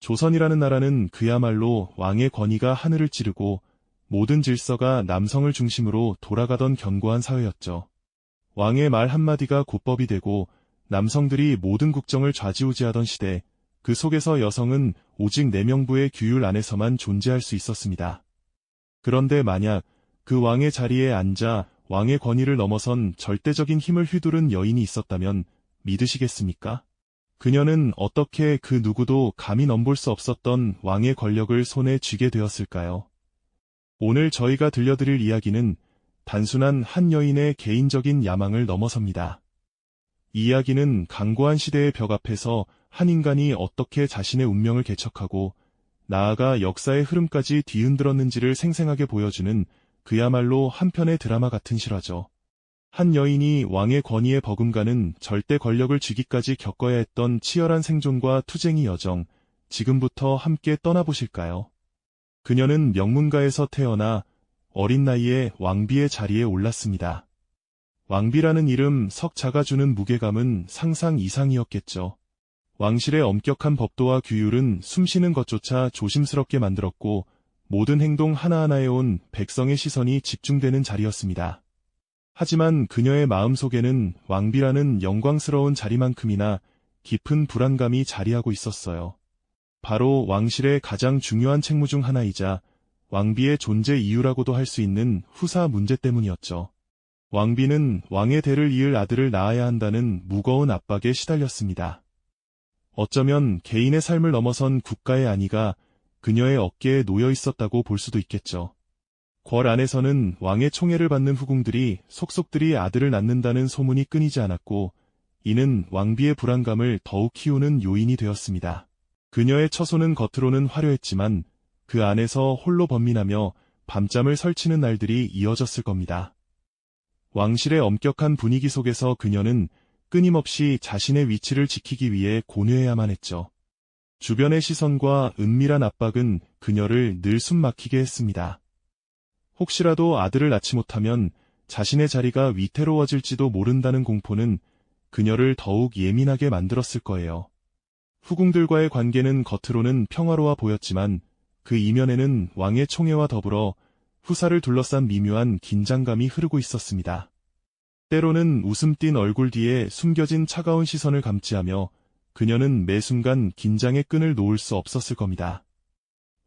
조선이라는 나라는 그야말로 왕의 권위가 하늘을 찌르고 모든 질서가 남성을 중심으로 돌아가던 견고한 사회였죠. 왕의 말 한마디가 고법이 되고 남성들이 모든 국정을 좌지우지하던 시대, 그 속에서 여성은 오직 내명부의 규율 안에서만 존재할 수 있었습니다. 그런데 만약 그 왕의 자리에 앉아 왕의 권위를 넘어선 절대적인 힘을 휘두른 여인이 있었다면 믿으시겠습니까? 그녀는 어떻게 그 누구도 감히 넘볼 수 없었던 왕의 권력을 손에 쥐게 되었을까요? 오늘 저희가 들려드릴 이야기는 단순한 한 여인의 개인적인 야망을 넘어섭니다. 이 이야기는 강고한 시대의 벽 앞에서 한 인간이 어떻게 자신의 운명을 개척하고 나아가 역사의 흐름까지 뒤흔들었는지를 생생하게 보여주는 그야말로 한편의 드라마 같은 실화죠. 한 여인이 왕의 권위에 버금가는 절대 권력을 쥐기까지 겪어야 했던 치열한 생존과 투쟁의 여정, 지금부터 함께 떠나보실까요? 그녀는 명문가에서 태어나 어린 나이에 왕비의 자리에 올랐습니다. 왕비라는 이름 석자가 주는 무게감은 상상 이상이었겠죠. 왕실의 엄격한 법도와 규율은 숨쉬는 것조차 조심스럽게 만들었고 모든 행동 하나하나에 온 백성의 시선이 집중되는 자리였습니다. 하지만 그녀의 마음속에는 왕비라는 영광스러운 자리만큼이나 깊은 불안감이 자리하고 있었어요. 바로 왕실의 가장 중요한 책무 중 하나이자 왕비의 존재 이유라고도 할 수 있는 후사 문제 때문이었죠. 왕비는 왕의 대를 이을 아들을 낳아야 한다는 무거운 압박에 시달렸습니다. 어쩌면 개인의 삶을 넘어선 국가의 안위가 그녀의 어깨에 놓여 있었다고 볼 수도 있겠죠. 궐 안에서는 왕의 총애를 받는 후궁들이 속속들이 아들을 낳는다는 소문이 끊이지 않았고 이는 왕비의 불안감을 더욱 키우는 요인이 되었습니다. 그녀의 처소는 겉으로는 화려했지만 그 안에서 홀로 번민하며 밤잠을 설치는 날들이 이어졌을 겁니다. 왕실의 엄격한 분위기 속에서 그녀는 끊임없이 자신의 위치를 지키기 위해 고뇌해야만 했죠. 주변의 시선과 은밀한 압박은 그녀를 늘 숨막히게 했습니다. 혹시라도 아들을 낳지 못하면 자신의 자리가 위태로워질지도 모른다는 공포는 그녀를 더욱 예민하게 만들었을 거예요. 후궁들과의 관계는 겉으로는 평화로워 보였지만 그 이면에는 왕의 총애와 더불어 후사를 둘러싼 미묘한 긴장감이 흐르고 있었습니다. 때로는 웃음 띤 얼굴 뒤에 숨겨진 차가운 시선을 감지하며 그녀는 매 순간 긴장의 끈을 놓을 수 없었을 겁니다.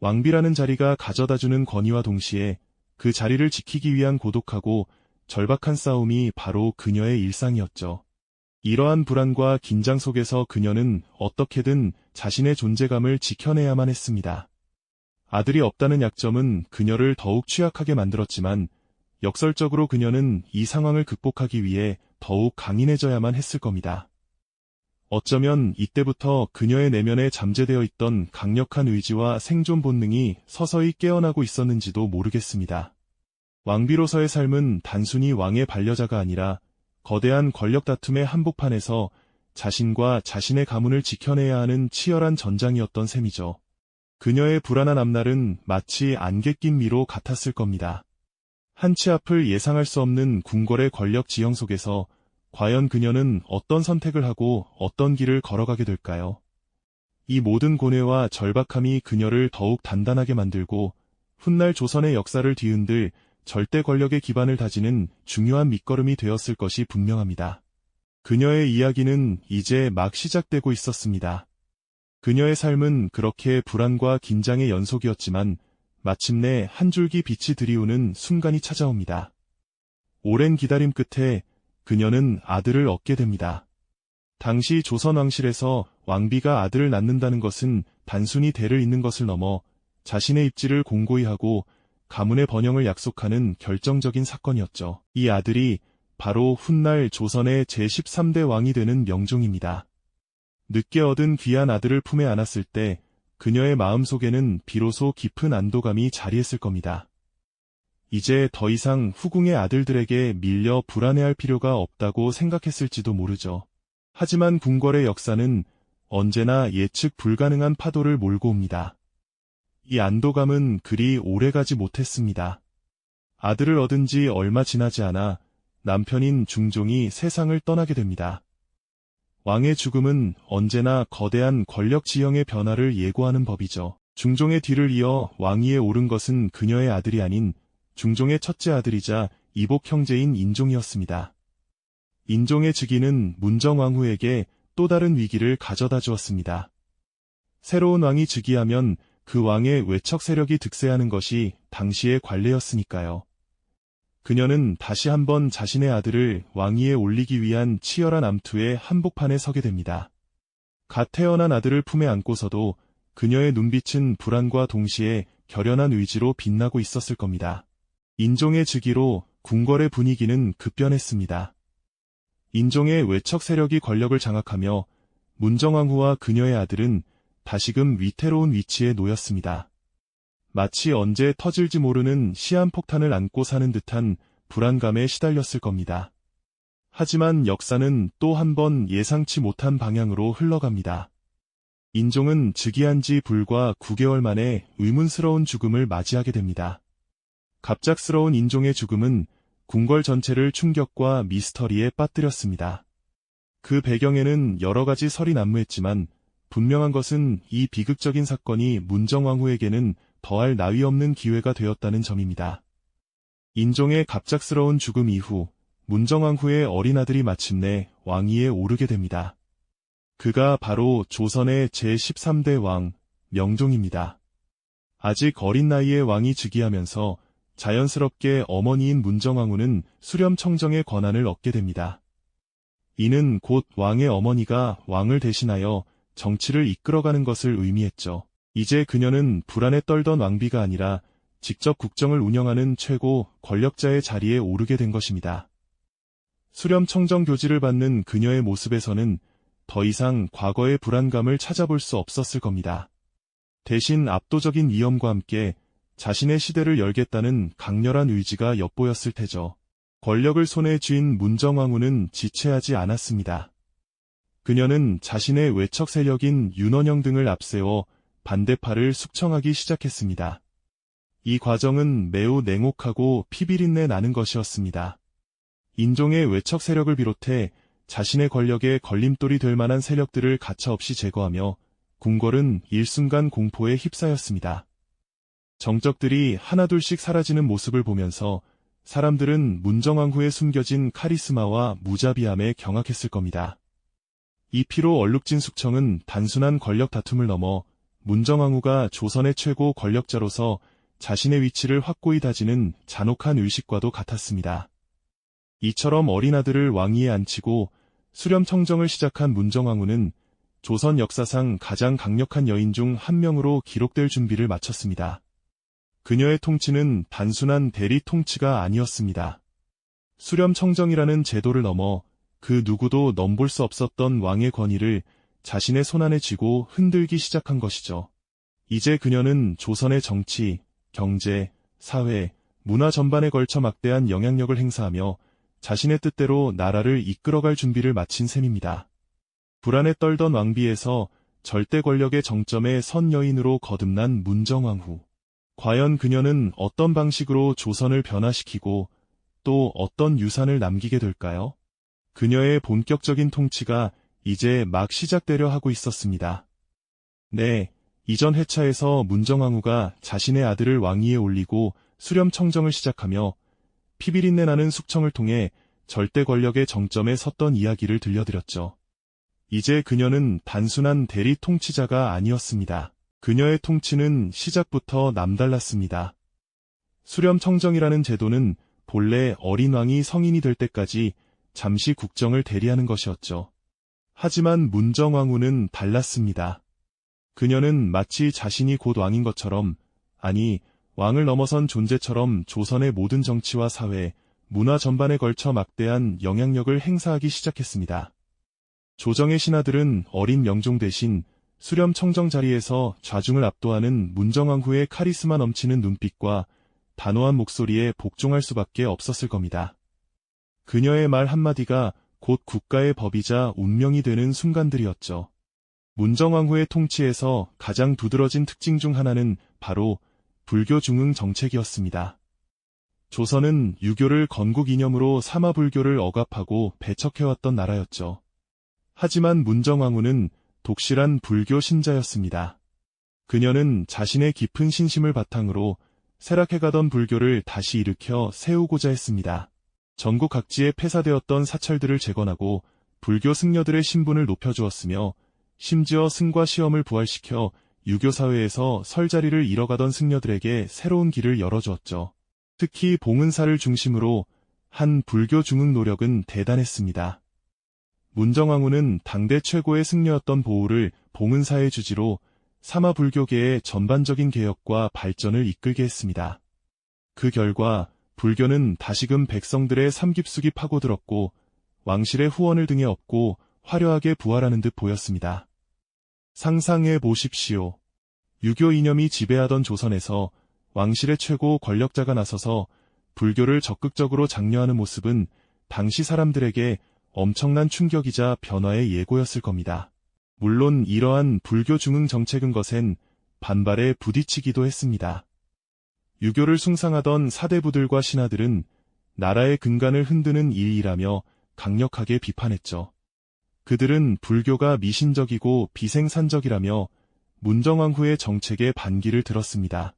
왕비라는 자리가 가져다주는 권위와 동시에 그 자리를 지키기 위한 고독하고 절박한 싸움이 바로 그녀의 일상이었죠. 이러한 불안과 긴장 속에서 그녀는 어떻게든 자신의 존재감을 지켜내야만 했습니다. 아들이 없다는 약점은 그녀를 더욱 취약하게 만들었지만 역설적으로 그녀는 이 상황을 극복하기 위해 더욱 강인해져야만 했을 겁니다. 어쩌면 이때부터 그녀의 내면에 잠재되어 있던 강력한 의지와 생존 본능이 서서히 깨어나고 있었는지도 모르겠습니다. 왕비로서의 삶은 단순히 왕의 반려자가 아니라 거대한 권력 다툼의 한복판에서 자신과 자신의 가문을 지켜내야 하는 치열한 전장이었던 셈이죠. 그녀의 불안한 앞날은 마치 안개 낀 미로 같았을 겁니다. 한치 앞을 예상할 수 없는 궁궐의 권력 지형 속에서 과연 그녀는 어떤 선택을 하고 어떤 길을 걸어가게 될까요? 이 모든 고뇌와 절박함이 그녀를 더욱 단단하게 만들고 훗날 조선의 역사를 뒤흔들 절대 권력의 기반을 다지는 중요한 밑거름이 되었을 것이 분명합니다. 그녀의 이야기는 이제 막 시작되고 있었습니다. 그녀의 삶은 그렇게 불안과 긴장의 연속이었지만 마침내 한 줄기 빛이 들이우는 순간이 찾아옵니다. 오랜 기다림 끝에 그녀는 아들을 얻게 됩니다. 당시 조선 왕실에서 왕비가 아들을 낳는다는 것은 단순히 대를 잇는 것을 넘어 자신의 입지를 공고히 하고 가문의 번영을 약속하는 결정적인 사건이었죠. 이 아들이 바로 훗날 조선의 제13대 왕이 되는 명종입니다. 늦게 얻은 귀한 아들을 품에 안았을 때 그녀의 마음속에는 비로소 깊은 안도감이 자리했을 겁니다. 이제 더 이상 후궁의 아들들에게 밀려 불안해할 필요가 없다고 생각했을지도 모르죠. 하지만 궁궐의 역사는 언제나 예측 불가능한 파도를 몰고 옵니다. 이 안도감은 그리 오래가지 못했습니다. 아들을 얻은 지 얼마 지나지 않아 남편인 중종이 세상을 떠나게 됩니다. 왕의 죽음은 언제나 거대한 권력 지형의 변화를 예고하는 법이죠. 중종의 뒤를 이어 왕위에 오른 것은 그녀의 아들이 아닌 중종의 첫째 아들이자 이복 형제인 인종이었습니다. 인종의 즉위는 문정왕후에게 또 다른 위기를 가져다 주었습니다. 새로운 왕이 즉위하면 그 왕의 외척 세력이 득세하는 것이 당시의 관례였으니까요. 그녀는 다시 한번 자신의 아들을 왕위에 올리기 위한 치열한 암투에 한복판에 서게 됩니다. 갓 태어난 아들을 품에 안고서도 그녀의 눈빛은 불안과 동시에 결연한 의지로 빛나고 있었을 겁니다. 인종의 즉위로 궁궐의 분위기는 급변했습니다. 인종의 외척 세력이 권력을 장악하며 문정왕후와 그녀의 아들은 다시금 위태로운 위치에 놓였습니다. 마치 언제 터질지 모르는 시한폭탄을 안고 사는 듯한 불안감에 시달렸을 겁니다. 하지만 역사는 또 한 번 예상치 못한 방향으로 흘러갑니다. 인종은 즉위한 지 불과 9개월 만에 의문스러운 죽음을 맞이하게 됩니다. 갑작스러운 인종의 죽음은 궁궐 전체를 충격과 미스터리에 빠뜨렸습니다. 그 배경에는 여러 가지 설이 난무했지만 분명한 것은 이 비극적인 사건이 문정왕후에게는 더할 나위 없는 기회가 되었다는 점입니다. 인종의 갑작스러운 죽음 이후 문정왕후의 어린 아들이 마침내 왕위에 오르게 됩니다. 그가 바로 조선의 제13대 왕 명종입니다. 아직 어린 나이에 왕이 즉위하면서 자연스럽게 어머니인 문정왕후는 수렴청정의 권한을 얻게 됩니다. 이는 곧 왕의 어머니가 왕을 대신하여 정치를 이끌어가는 것을 의미했죠. 이제 그녀는 불안에 떨던 왕비가 아니라 직접 국정을 운영하는 최고 권력자의 자리에 오르게 된 것입니다. 수렴 청정 교지를 받는 그녀의 모습에서는 더 이상 과거의 불안감을 찾아볼 수 없었을 겁니다. 대신 압도적인 위엄과 함께 자신의 시대를 열겠다는 강렬한 의지가 엿보였을 테죠. 권력을 손에 쥔 문정왕후는 지체하지 않았습니다. 그녀는 자신의 외척 세력인 윤원영 등을 앞세워 반대파를 숙청하기 시작했습니다. 이 과정은 매우 냉혹하고 피비린내 나는 것이었습니다. 인종의 외척 세력을 비롯해 자신의 권력에 걸림돌이 될 만한 세력들을 가차없이 제거하며 궁궐은 일순간 공포에 휩싸였습니다. 정적들이 하나둘씩 사라지는 모습을 보면서 사람들은 문정왕후에 숨겨진 카리스마와 무자비함에 경악했을 겁니다. 이 피로 얼룩진 숙청은 단순한 권력 다툼을 넘어 문정왕후가 조선의 최고 권력자로서 자신의 위치를 확고히 다지는 잔혹한 의식과도 같았습니다. 이처럼 어린 아들을 왕위에 앉히고 수렴청정을 시작한 문정왕후는 조선 역사상 가장 강력한 여인 중 한 명으로 기록될 준비를 마쳤습니다. 그녀의 통치는 단순한 대리 통치가 아니었습니다. 수렴청정이라는 제도를 넘어 그 누구도 넘볼 수 없었던 왕의 권위를 자신의 손안에 쥐고 흔들기 시작한 것이죠. 이제 그녀는 조선의 정치, 경제, 사회, 문화 전반에 걸쳐 막대한 영향력을 행사하며 자신의 뜻대로 나라를 이끌어갈 준비를 마친 셈입니다. 불안에 떨던 왕비에서 절대 권력의 정점에 선 여인으로 거듭난 문정왕후. 과연 그녀는 어떤 방식으로 조선을 변화시키고 또 어떤 유산을 남기게 될까요? 그녀의 본격적인 통치가 이제 막 시작되려 하고 있었습니다. 네, 이전 회차에서 문정왕후가 자신의 아들을 왕위에 올리고 수렴청정을 시작하며 피비린내 나는 숙청을 통해 절대 권력의 정점에 섰던 이야기를 들려드렸죠. 이제 그녀는 단순한 대리 통치자가 아니었습니다. 그녀의 통치는 시작부터 남달랐습니다. 수렴청정이라는 제도는 본래 어린 왕이 성인이 될 때까지 잠시 국정을 대리하는 것이었죠. 하지만 문정왕후는 달랐습니다. 그녀는 마치 자신이 곧 왕인 것처럼, 아니, 왕을 넘어선 존재처럼 조선의 모든 정치와 사회, 문화 전반에 걸쳐 막대한 영향력을 행사하기 시작했습니다. 조정의 신하들은 어린 명종 대신 수렴 청정 자리에서 좌중을 압도하는 문정왕후의 카리스마 넘치는 눈빛과 단호한 목소리에 복종할 수밖에 없었을 겁니다. 그녀의 말 한마디가 곧 국가의 법이자 운명이 되는 순간들이었죠. 문정왕후의 통치에서 가장 두드러진 특징 중 하나는 바로 불교 중흥 정책이었습니다. 조선은 유교를 건국 이념으로 사마불교를 억압하고 배척해왔던 나라였죠. 하지만 문정왕후는 독실한 불교 신자였습니다. 그녀는 자신의 깊은 신심을 바탕으로 쇠락해가던 불교를 다시 일으켜 세우고자 했습니다. 전국 각지에 폐사되었던 사찰들을 재건하고 불교 승려들의 신분을 높여주었으며 심지어 승과 시험을 부활시켜 유교 사회에서 설 자리를 잃어가던 승려들에게 새로운 길을 열어주었죠. 특히 봉은사를 중심으로 한 불교 중흥 노력은 대단했습니다. 문정왕후는 당대 최고의 승려였던 보우를 봉은사의 주지로 사마 불교계의 전반적인 개혁과 발전을 이끌게 했습니다. 그 결과 불교는 다시금 백성들의 삼깁숙이 파고들었고 왕실의 후원을 등에 업고 화려하게 부활하는 듯 보였습니다. 상상해 보십시오. 유교 이념이 지배하던 조선에서 왕실의 최고 권력자가 나서서 불교를 적극적으로 장려하는 모습은 당시 사람들에게 엄청난 충격이자 변화의 예고였을 겁니다. 물론 이러한 불교 중흥 정책은 것엔 반발에 부딪히기도 했습니다. 유교를 숭상하던 사대부들과 신하들은 나라의 근간을 흔드는 일이라며 강력하게 비판했죠. 그들은 불교가 미신적이고 비생산적이라며 문정왕후의 정책에 반기를 들었습니다.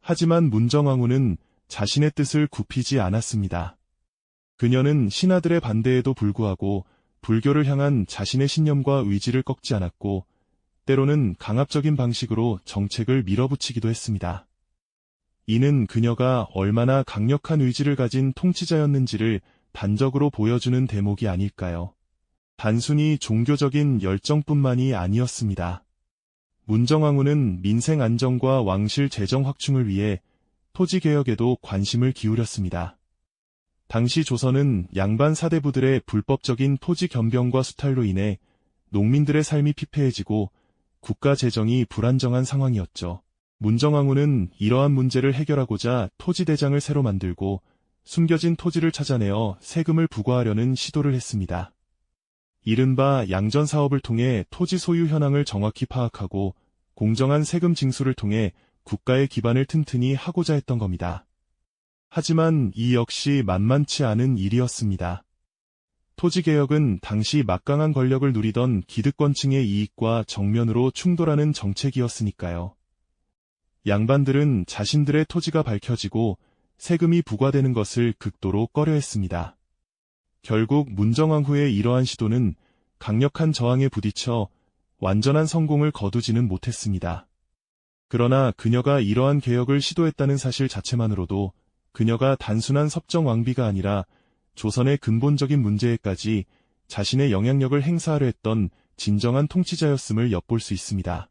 하지만 문정왕후는 자신의 뜻을 굽히지 않았습니다. 그녀는 신하들의 반대에도 불구하고 불교를 향한 자신의 신념과 의지를 꺾지 않았고 때로는 강압적인 방식으로 정책을 밀어붙이기도 했습니다. 이는 그녀가 얼마나 강력한 의지를 가진 통치자였는지를 단적으로 보여주는 대목이 아닐까요? 단순히 종교적인 열정뿐만이 아니었습니다. 문정왕후는 민생 안정과 왕실 재정 확충을 위해 토지 개혁에도 관심을 기울였습니다. 당시 조선은 양반 사대부들의 불법적인 토지 겸병과 수탈로 인해 농민들의 삶이 피폐해지고 국가 재정이 불안정한 상황이었죠. 문정왕후는 이러한 문제를 해결하고자 토지대장을 새로 만들고 숨겨진 토지를 찾아내어 세금을 부과하려는 시도를 했습니다. 이른바 양전 사업을 통해 토지 소유 현황을 정확히 파악하고 공정한 세금 징수를 통해 국가의 기반을 튼튼히 하고자 했던 겁니다. 하지만 이 역시 만만치 않은 일이었습니다. 토지개혁은 당시 막강한 권력을 누리던 기득권층의 이익과 정면으로 충돌하는 정책이었으니까요. 양반들은 자신들의 토지가 밝혀지고 세금이 부과되는 것을 극도로 꺼려했습니다. 결국 문정왕후의 이러한 시도는 강력한 저항에 부딪혀 완전한 성공을 거두지는 못했습니다. 그러나 그녀가 이러한 개혁을 시도했다는 사실 자체만으로도 그녀가 단순한 섭정 왕비가 아니라 조선의 근본적인 문제에까지 자신의 영향력을 행사하려 했던 진정한 통치자였음을 엿볼 수 있습니다.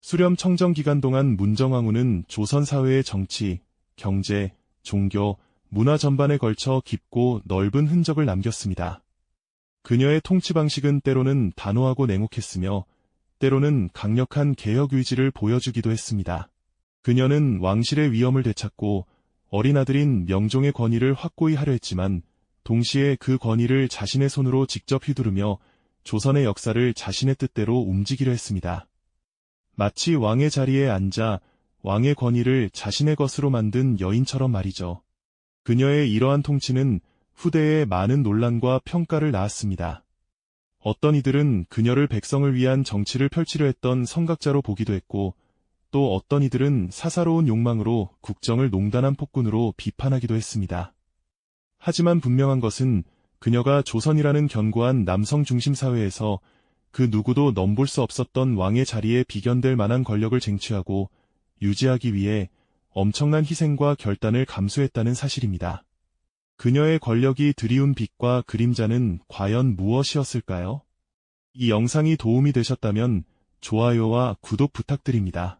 수렴 청정 기간 동안 문정왕후는 조선 사회의 정치, 경제, 종교, 문화 전반에 걸쳐 깊고 넓은 흔적을 남겼습니다. 그녀의 통치 방식은 때로는 단호하고 냉혹했으며 때로는 강력한 개혁 의지를 보여주기도 했습니다. 그녀는 왕실의 위험을 되찾고 어린 아들인 명종의 권위를 확고히 하려 했지만 동시에 그 권위를 자신의 손으로 직접 휘두르며 조선의 역사를 자신의 뜻대로 움직이려 했습니다. 마치 왕의 자리에 앉아 왕의 권위를 자신의 것으로 만든 여인처럼 말이죠. 그녀의 이러한 통치는 후대에 많은 논란과 평가를 낳았습니다. 어떤 이들은 그녀를 백성을 위한 정치를 펼치려 했던 성각자로 보기도 했고 또 어떤 이들은 사사로운 욕망으로 국정을 농단한 폭군으로 비판하기도 했습니다. 하지만 분명한 것은 그녀가 조선이라는 견고한 남성 중심 사회에서 그 누구도 넘볼 수 없었던 왕의 자리에 비견될 만한 권력을 쟁취하고 유지하기 위해 엄청난 희생과 결단을 감수했다는 사실입니다. 그녀의 권력이 드리운 빛과 그림자는 과연 무엇이었을까요? 이 영상이 도움이 되셨다면 좋아요와 구독 부탁드립니다.